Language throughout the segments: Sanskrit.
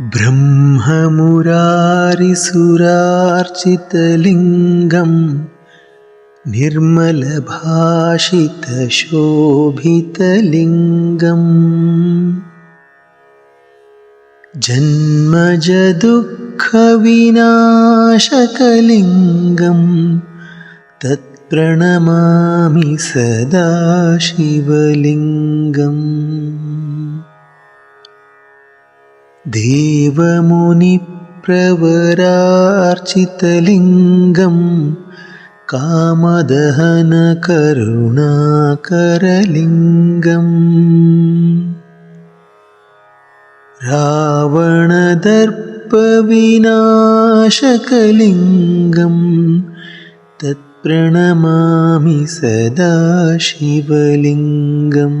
ब्रह्ममुरारिसुरार्चितलिङ्गं निर्मलभाषितशोभितलिङ्गम् जन्मजदुःखविनाशकलिङ्गं तत्प्रणमामि सदा शिवलिङ्गम् देवमुनिप्रवरार्चितलिङ्गं कामदहनकरुणाकरलिङ्गम् रावणदर्पविनाशकलिङ्गं तत्प्रणमामि सदा शिवलिङ्गम्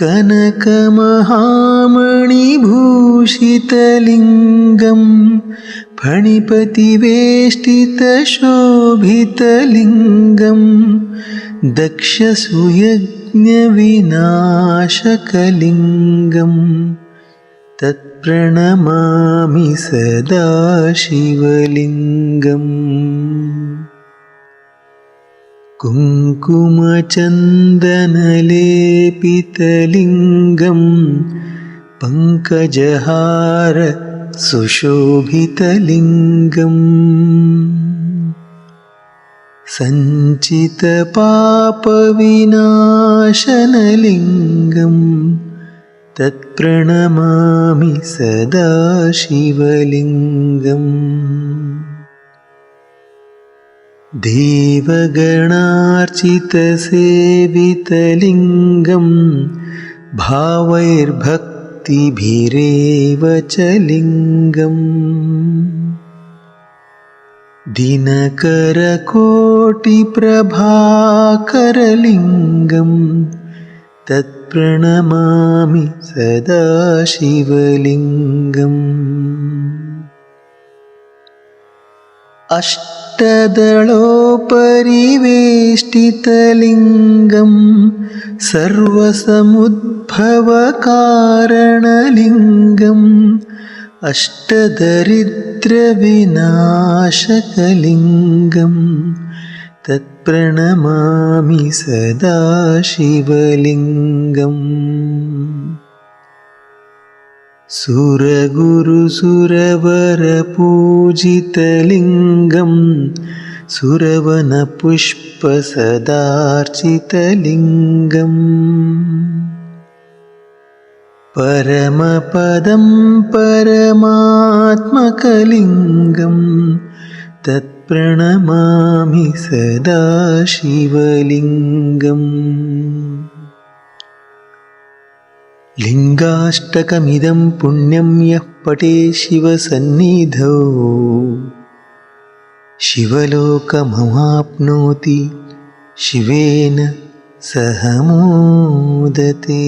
कनकमहामणिभूषितलिङ्गं फणिपतिवेष्टितशोभितलिङ्गं दक्षसुयज्ञविनाशकलिङ्गं तत्प्रणमामि सदा शिवलिङ्गम् कुङ्कुमचन्दनलेपितलिङ्गं पङ्कजहार सुशोभितलिङ्गम् सञ्चितपापविनाशनलिङ्गं तत्प्रणमामि सदा शिवलिङ्गम् देवगणार्चितसेवितलिङ्गं भावैर्भक्तिभिरेव च लिङ्गम्। दिनकरकोटिप्रभाकरलिङ्गं तत्प्रणमामि सदा शिवलिङ्गम् अष्टदलोपरिवेष्टितलिङ्गं सर्वसमुद्भवकारणलिङ्गम् अष्टदरिद्रविनाशकलिङ्गं तत्प्रणमामि सदा शिवलिङ्गम् सुरगुरुसुरवरपूजितलिङ्गं सुरवनपुष्पसदार्चितलिङ्गम् परमपदं परमात्मकलिङ्गं तत्प्रणमामि सदा शिवलिङ्गम् लिङ्गाष्टकमिदं पुण्यं यः पटे शिवसन्निधौ शिवलोकमवाप्नोति शिवेन सह मोदते